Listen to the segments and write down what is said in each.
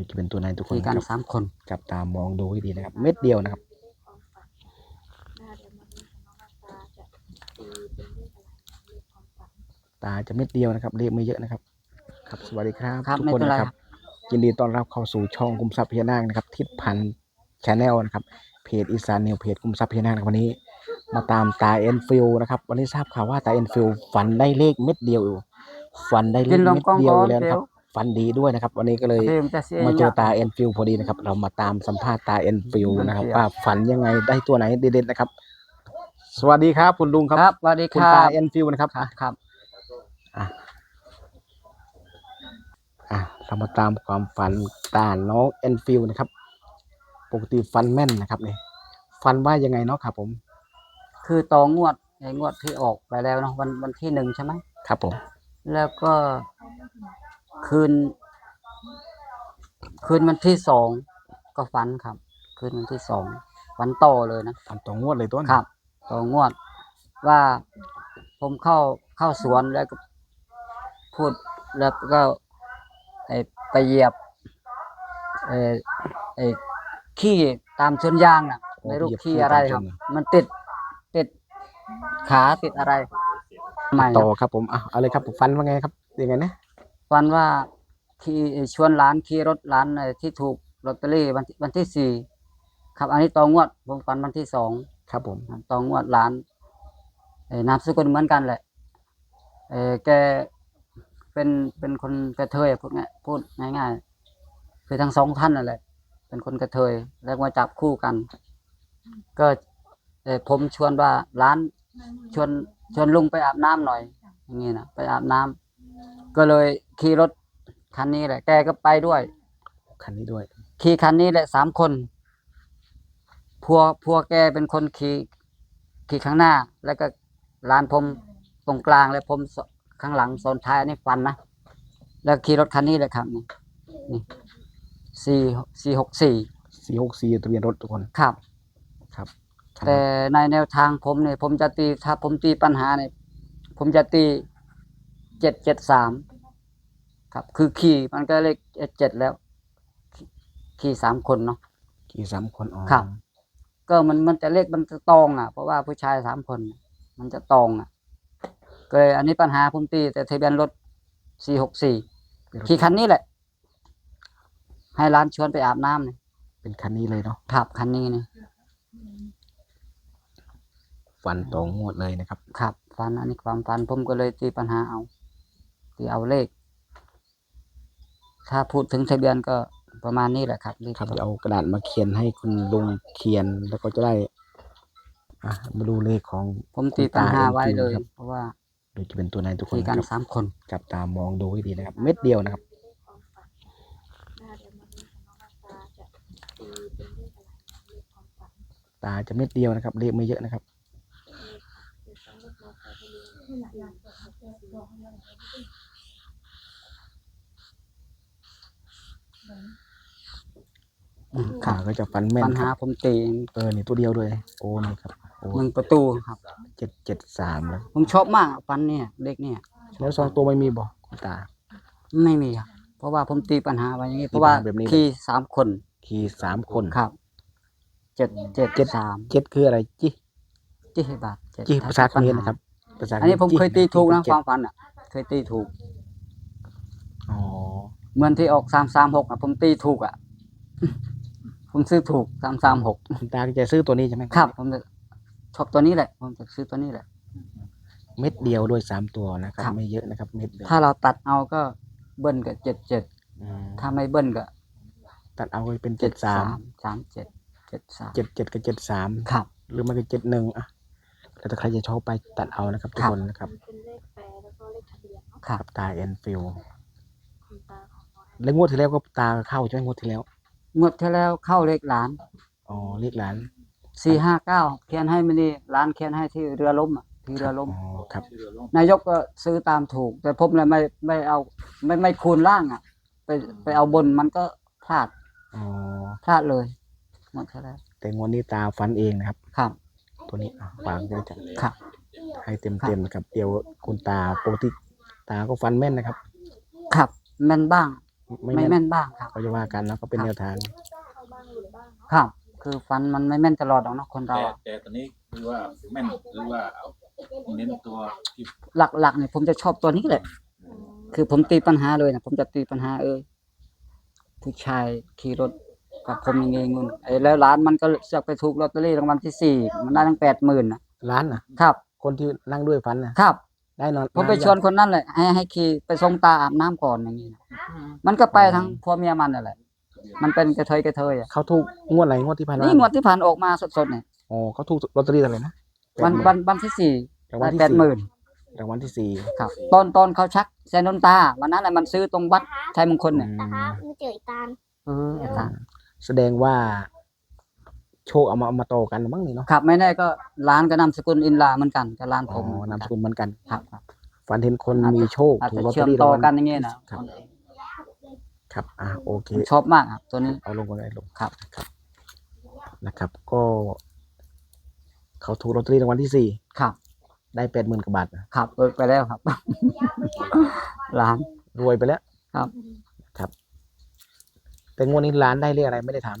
ดูจะเป็นตัวไหนทุกคนคุยกันนะครับสามคนจับตามองดูให้ดีนะครับ เม็ดเดียวนะครับตาจะเม็ดเดียวนะครับเรียกไม่เยอะนะครับ ครับสวัสดีครับครับทุกไม่คนเป็นไรนะครับยินดีต้อนรับเข้าสู่ช่องกุมทรัพย์พญานาคนะครับ ทิศพันธ์ชาแนลนะครับ เพจอีสานนิวเพจกุมทรัพย์พญานาคนะครับวันนี้ มาตามตาเอ็นฟิลนะครับ วันนี้ทราบข่าวว่าตาเอ็นฟิลฝันได้เลขเม็ดเดียวอยู่ฝันได้เลกิขนลงเม็ดกองเดียวก่อนเลยนะเดี๋คยรัวบ ฝันดีด้วยนะครับ วันนี้ก็เลยเพลงจะเสียมาเจอเนี่ยตาเอ็นฟิลพอดีนะครับ เรามาตามสัมภาษณ์ตาเอ็นฟิลมันนะครับเกี่ยวว่าฝันยังไงได้ตัวไหนเด็ดๆนะครับ สวัสดีครับคุณลุงครับครับสวัสดีคุณครัตาบเอ็นฟิลนะครับครับครับอะอะเรามาตามความฝันตาน้องเอ็นฟิลนะครับ ปกติฟันแม่นนะครับเนี่ยฟันว่ายังไงเนาะครับ ผม คือต่องวดไอ้งวดที่ออกไปแล้วเนาะวันวันที่หนึ่งใช่ไหมครับผมแล้วก็ คืน คืนวันที่สองก็ฝันครับ คืนวันที่สองฝันโตอเลยนะฟันตรงงวดเลยต้นครับต่องวด ว่าผมเข้าเข้าสวนแล้วก็พูดแล้วก็ไอไปเหยียบไอไอขี้ตามชนยางน่ะไม่รู้ขี้อะไรครับ มันติดติดขาติดอะไรใหม่ต่อครับผมอะเอาเลยครับฟันว่าไงครับยังไงนะ วันว่าขี่ชวนร้านขี่รถร้านไอ้ที่ถูกลอตเตอรี่วันที่วันที่สี่ครับ อันนี้ตองวดผมฝันวันที่สองครับผมตองวดร้านเอ่อนามสกุลเหมือนกันแหละเออแกเป็นเป็นคนกระเทยอะพูดง่ายพูดง่ายๆคือทั้งสองท่านนั่นแหละเป็นคนกระเทยแล้วมาจับคู่กัน ก็เออผมชวนว่าร้านชวนชวนลุงไปอาบน้ำหน่อย อย่างนี้นะไปอาบน้ำก็เลย ขี่รถคันนี้แหละ แกก็ไปด้วย คันนี้ด้วย ขี่คันนี้แหละสามคน พัวพัวแกเป็นคนขี่ขี่ข้างหน้า แล้วก็ลานผมตรงกลางแล้วผมสข้างหลังโซนท้ายอันนี้ฟันนะ แล้วขี่รถคันนี้เลยครับนี่นี่สี่สี่หกสี่สี่หกสี่ทะเบียนรถทุกคนครับ ครับ แต่ในแนวทางผมเนี่ยผมจะตีถ้าผมตีปัญหาเนี่ยผมจะตีเจ็ดเจ็ดสาม ครับ คือขี่มันก็เลขเจ็ดแล้ว ขี่สามคนเนาะกี่สามคนอ๋อครับ ก็มันมันจะเลขมันจะตองอะ เพราะว่าผู้ชายสามคน มันจะตองอะก็เลยอันนี้ปัญหาผมตีแต่ทะเบียนรถสี่หกสี่เป็นรถขี่คันนี้แหละ ให้ร้านชวนไปอาบน้ำเนี่ยเป็นคันนี้เลยเนาะขับคันนี้เนี่ยฟันตรงงวดเลยนะครับขับ ฟันอันนี้ความฟันผมก็เลยตีปัญหาเอา ตีเอาเลข ถ้าพูดถึงทะเบียนก็ประมาณนี้แหละครับเลขครับเดี๋ยวเอากระดาษมาเขียนให้คุณลุงเขียนแล้วก็จะได้ อะมาดูเลขของผมตีปัญหาไว้เลยครับเพราะว่าดูจะเป็นตัวไหนทุกคนคุยกันครับสามคน จับตามองดูให้ดีนะครับ เม็ดเดียวนะครับ ตาจะเม็ดเดียวนะครับ เลขไม่เยอะนะครับ อืมคขารับก็จะฟันแม่นปัญคหารับผมตีเออนี่ตัวเดียวเลย โอ้นี่ครับโอ้หนึ่งประตูครับ เจ็ดเจ็ดสามแล้วผมชอบมากฟันเนี่ยเลขเนี่ย แล้วสองตัวไม่มีบ่คุณตา ไม่มีครับเพราะว่าผมตีปัญหาไว้อย่างนี้เพราะว่าตีปัญหาแบบนี้เลยขี่สามคนขี่สามคนครับเจ็ดเจ็ดเจ็ดสามเจ็ดคืออะไรจิจี้บาทเจ็ดจิภาษาเขมรปัญหนะครับภาษาอันนี้ผมจิเคยตีถูกนะเจ็คดวามฝันอะ เคยตีถูกอ๋อ เหมือนที่ออกสามสามหกอะผมตีถูกอะ ผมซื้อถูกสามสามหกคุณตาก็จะซื้อตัวนี้ใช่ไหมครับ ผมจะชอบตัวนี้แหละ ผมจะซื้อตัวนี้แหละ เม็ดเดียวด้วยสามตัวนะครับ ครับ ไม่เยอะนะครับ เม็ดเดียวถ้าเราตัดเอาก็เบิ้ลกับเจ็ดเจ็ดอืมถ้าไม่เบิ้ลก็ตัดเอาไปเป็นเจ็ดสามสามเจ็ดเจ็ดสามเจ็ดเจ็ดกับเจ็ดสามครับ หรือมันก็เจ็ดหนึ่งอะแล้วแต่ใครจะชอบไปตัดเอานะครับทุกครับ คนนะครับ เป็นเลขแปรแล้วก็เลขทะเบียนเนาะ ครับกับตาเอ็นฟิล คุณตาของน้อง แอนแล้วงวดที่แล้วก็ตาเข้าใช่ไหมงวดที่แล้วงวดที่แล้วเข้าเลขหลานอ๋อเรียกหลานสี่ห้าเก้าเขียนให้ไม่นี่ร้านเขียนให้ที่เรือล้มอะที่เรือล้มอ๋อครับนายกก็ซื้อตามถูก แต่ผมเลยไม่ไม่เอาไม่ไม่คูณล่างอะ ไปไปเอาบนมันก็พลาดอ๋อพลาดเลยหมดแล้วแต่งวดนี้ตาฟันเองนะครับ ครับ ตัวนี้อะฝากด้วยจ้ะครับ ให้เต็มเต็มๆนะครับ เดี๋ยวคุณตาปกติตาก็ฟันแม่นนะครับ ครับแม่นบ้าง ไม่ไม่แม่นแม่นบ้างครับก็จะว่ากันนะก็เป็นครับแนวทางเข้าบ้างหรือบ้างเนาะครับ คือฟันมันไม่แม่นตลอดหรอกเนาะคนเราแต่อะแต่ตอนนี้คือว่าแม่นหรือว่าเอาเน้นตัวที่หลักๆเนี่ยผมจะชอบตัวนี้แหละอืมคือผมตีปัญหาเลยนะผมจะตีปัญหาเออผู้ชายขี่รถกับผมยังไงเงินไอ้แล้วร้านมันก็จะไปถูกลอตเตอรี่รางวัลที่สี่มันได้ตั้งแปดหมื่นนะร้านน่ะ ครับ คนที่นั่งด้วยฟันนะครับ ได้นอนผมไปชวนคนนั้นแหละให้ให้ขี่ไปส่งตาอาบน้ำก่อนอย่างนี้นะมันก็ไปทั้งผัวเมียมันนั่นแหละ มันเป็นกระเทยกระเทยอะเขาถูกงวดไหนงวดที่ผ่านมานี่งวดที่ผ่านออกมาสดๆเนี่ยอ๋อเขาถูกลอตเตอรี่อะไรนะวันวันวันที่สี่รางวัได้ลที่แปดสี่หมื่นรางวัลที่สี่ครับ ตอนตอนเขาชักแซนนตาวันนั้นแหละมันซื้อตรงวัดชัยมงคลเนี่ยอืตาคะมมันเจออีตาล เอออาจารย์ แสดงว่า โชคเอามาเอามาโตอกันมั้งนี่เนาะครับไม่แน่ก็ร้านก็นามสกุลอินลาเหมือนกันกับร้านผอ๋อมนามสกุลเหมือนกันครับครับฝันเห็นคนอาจจะมีโชคอาจถูกจะลอตเชื่เตออมรี่ต่อรางวัล กันอย่างเงี้ยนะครับ ครับอ่าโอเคผมชอบมากครับตัวนี้ เอาลงกันเลยลงครับ ครับ นะครับ ก็ เขาถูกลอตเตอรี่รางวัลที่สี่ครับได้แปดหมื่นกว่าบาทนะครับเออไปแล้วครับ ร้าน รวยไปแล้วครับครับ แต่งวดนี้ร้านได้เลขอะไรไม่ได้ถาม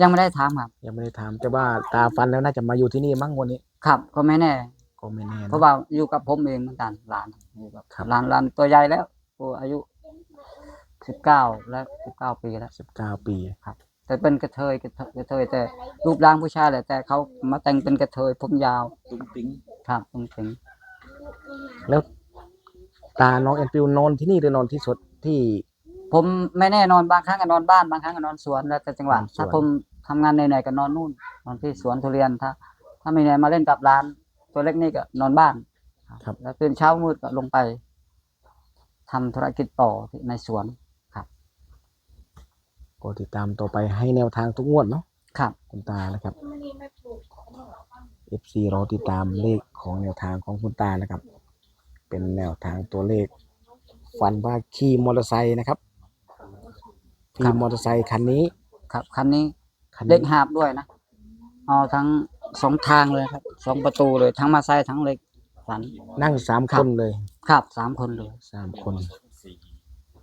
ยังไม่ได้ถามครับ ยังไม่ได้ถามแต่ว่าตาฟันแล้วน่าจะมาอยู่ที่นี่มั้งวันนี้ครับ ก็ไม่แน่ ก็ไม่แน่นะ เพราะว่าอยู่กับผมเองเหมือนกันร้านอยู่กับครับร้านร้านตัวใหญ่แล้วตัวอายุสิบเก้าแล้วสิบเก้าปีแล้ว สิบเก้าปี แต่เป็นกระเทยกระเทยกระเทยแต่รูปร่างผู้ชายแหละแต่เขามาแต่งเป็นกระเทยผมยาวตุ้งติ้งครับตรงถึงแล้วตาน้องแอนฟิวนอนที่นี่หรือนอนที่สดที่ ผมไม่แน่นอนบางครั้งก็นอนบ้านบางครั้งก็นอนสวนแล้วแต่จังหวะนอนสวน ถ้าผมทำงานเหนื่อยๆก็นอนนู่นนอนที่สวนทุเรียนถ้า ถ้าไม่เหนื่อยมาเล่นกับร้าน ตัวเล็กนี่ก็นอนบ้านครับ แล้วตื่นเช้ามืดก็ลงไปทำธุรกิจต่อที่ในสวนก็ติดตามต่อไปให้แนวทางทุกงวดเนาะครับ คุณตานะครับมันนี่ไม่ปลูก FC รอติดตามเลขของแนวทางของคุณตานะครับ เป็นแนวทางตัวเลข ฝันว่าขี่มอเตอร์ไซค์นะครับ ขี่มอเตอร์ไซค์คันนี้ ครับคันนี้คันเล็นี้กหาบด้วยนะเอาทั้งสองทางเลยครับสองประตูเลยทั้งมาไซค์ทั้งเล็กสัน นั่งสามครัคบ นเลยครับสามคนเลย สามคนสี่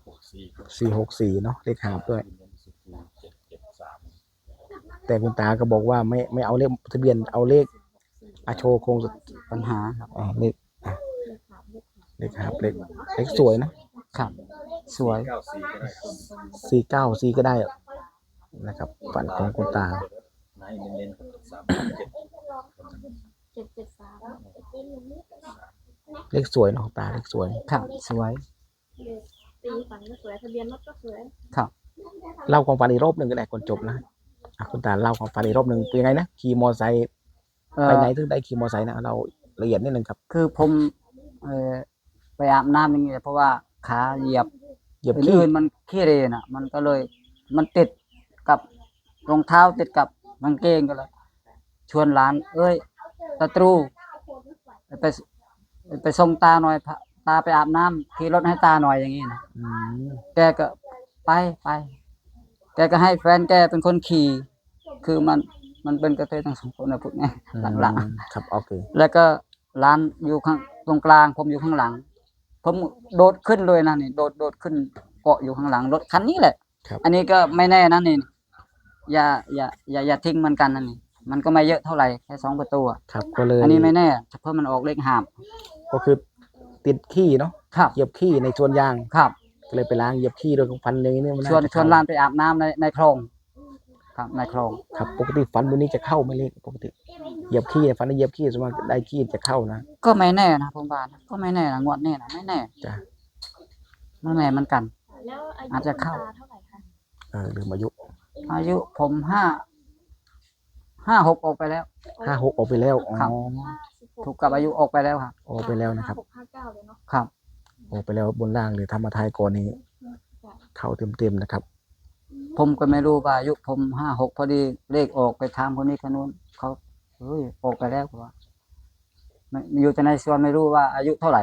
หกสี่สี่หกสี่เนาะเลขหาบด้วยเน้นสุดคือเจ็ดเจ็ดสามแต่คุณตาก็บอกว่าไม่ไม่เอาเลขทะเบียนเอาเลขอาโชว์โครงสุดปัญหาครับอ่าเลขอะเลขหาบเลขเลขสวยนะ ครับ สวยเก้าสี่ก็ได้สี่เก้าสี่ก็ได้นะครับ ฝันของคุณตาไหนเน้นๆสามเจ็ดเจ็ดเจ็ดสามเลขสวยเนาะตาเลขสวยครับสวยตีฝันก็สวยทะเบียนรถก็สวยครับ เล่าความฝันอีกรอบหนึ่งก็ได้ก่อนจบนะอะคุณตาเล่าความฝันอีกรอบหนึ่งเป็นยังไงนะขี่มอไซค์เอ่อไปไหนถึงได้ขี่มอไซค์นะเราละเอียดนิดนึงครับ คือผมเอ่อไปอาบน้ำอย่างเงี้ยเพราะว่า ขาเหยียบเหยียบขี้อื่นๆมันขี้เรน่ะ มันก็เลย มันติดกับรองเท้าติดกับกางเกงก็เลยชวนหลาน เอ้ยตาตรู ไปไปส่งตาหน่อยพาตาไปอาบน้ำขี่รถให้ตาหน่อยอย่างงี้นะอืมแกก็ไปไปแกก็ให้แฟนแกเป็นคนขี่ คือมันมันเป็นกระเทยทั้งสองคนนะพวกนี้หลังครับโอเคๆแล้วก็ร้านอยู่ข้างตรงกลางผมอยู่ข้างหลัง ผมโดดขึ้นเลยนะนี่โดดโดดขึ้นเกาะอยู่ข้างหลังรถคันนี้แหละ ครับ อันนี้ก็ไม่แน่นะนี่อย่าอย่าอย่าอย่าทิ้งมันกันนะนี่ มันก็ไม่เยอะเท่าไหร่แค่สองประตูอะครับก็เลยอันนี้ไม่แน่เพราะมันออกเลขหาบก็คือติดขี้เนาะครับเหยียบขี้ในสวนยางครับ ก็เลยไปล้างเหยียบขี้โดยของฟันเลยเนี่ยมันชวนจะชวนเข้ร้านไปอาบน้ำในในคลอง ครับในคลองครับปกติฟันตัวนี้จะเข้าไม่เลขปกติเหยียบขี้เนี่ยฟันได้เหยียบขี้สมมติได้ขี้จะเข้านะก็ไม่แน่นะผมว่านะก็ไม่แน่นะงวดนี้นะไม่แน่จ้ะไม่แน่เหมือนกัน แล้วอายุอาจจะเข้า คุณตเท่าไหร่คะเออลืมอายุอายุผมห้าห้าหกออกไปแล้ว ห้าหกออกไปแล้วอ๋อครับห้าสิบหกถูกกับอายุออกไปแล้วครับ ออกไปแล้วนะครับ ห้าหกห้าเก้าเลยเนาะ ครับ ออกไปแล้วบนล่างเลยทำมาทายก่อนนี้จ้ะเข้าเต็มๆนะครับ ผมก็ไม่รู้ว่าอายุผมห้าหกพอดีเลขออกไปถามคนนี้คนนู้นเขาเฮ้ยออกไปแล้วเขาว่าไม่อยู่แต่ในส่วนไม่รู้ว่าอายุเท่าไหร่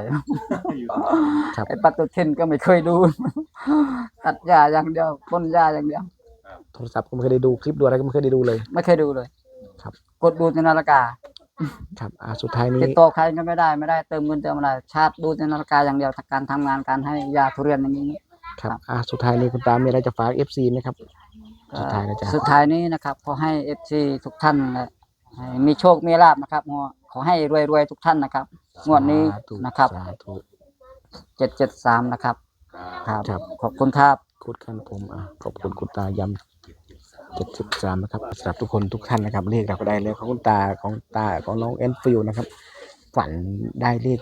ครับ ไอ้ปัตตุทินก็ไม่เคยดู ตัดหญ้าอย่างเดียวพ่นหญ้าอย่างเดียว โทรศัพท์ก็ไม่เคยได้ดูคลิปดูอะไรก็ไม่เคยได้ดูเลย ไม่เคยดูเลย ครับ กดดูในนาฬิกา ครับอ่าสุดท้ายนี้ติดต่อใครก็ไม่ได้ไม่ได้เติมเงินเติมอะไร ชาร์จดูในนาฬิกาอย่างเดียวการทำงานการให้ยาทุเรียนอย่างนี้ ครับอะสุดท้ายนี้คุณตามีอะไรจะฝาก FC ไหมครับก็สุดท้ายแล้วจ้ะสุดท้ายนี้นะครับขอให้เอฟซีทุกท่านนะให้มีโชคมีลาบนะครับขอให้รวยๆทุกท่านนะครับงวดนี้สาธุนะครับสาธุเจ็ดเจ็ดสามนะครับ ครับ ครับ ขอบคุณครับ คุดขั้นผมอะขอบคุณคุณตายำเจ็ดสิบสามนะครับสำหรับทุกคนทุกท่านนะครับ เลขเราก็ได้เลยของคุณตาของตาของน้องแอนฟิลนะครับ ฝันได้เลข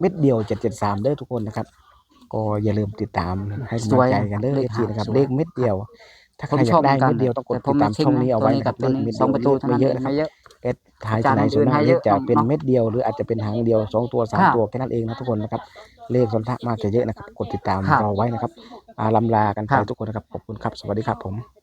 เม็ดเดียวเจ็ดเจ็ดสามเด้อทุกคนนะครับ ก็อย่าลืมติดตามให้กำลังใจกันเด้อเลเอขฟซีนะครับสวยเลขเม็ดเดียว ถ้าใครผมอชยาอบกได้หมืนเม็ดเดียวต้องกดแต่ผติดมตามไทิ้ช่องนี้เอาไว้ตัวนะครับกับตัวนี้เลขเม็ดสองประตูเดียวเท่านั้นไม่เอเยอะงนะครับไม่เยอะเอสท้ายจานไหนส่วนมากอื่นให้เลเยขอะจะเป็นน้องเม็ดเดียว หรืออาจจะเป็นหางเดียวสองตัวสามครับตัวแค่นั้นเองนะทุกคนนะครับเลขส่วนมากจะเยอะนะครับ กดติดตามครับรอไว้นะครับอาลำลากันไปครับทุกคนนะครับขอบคุณครับสวัสดีครับผม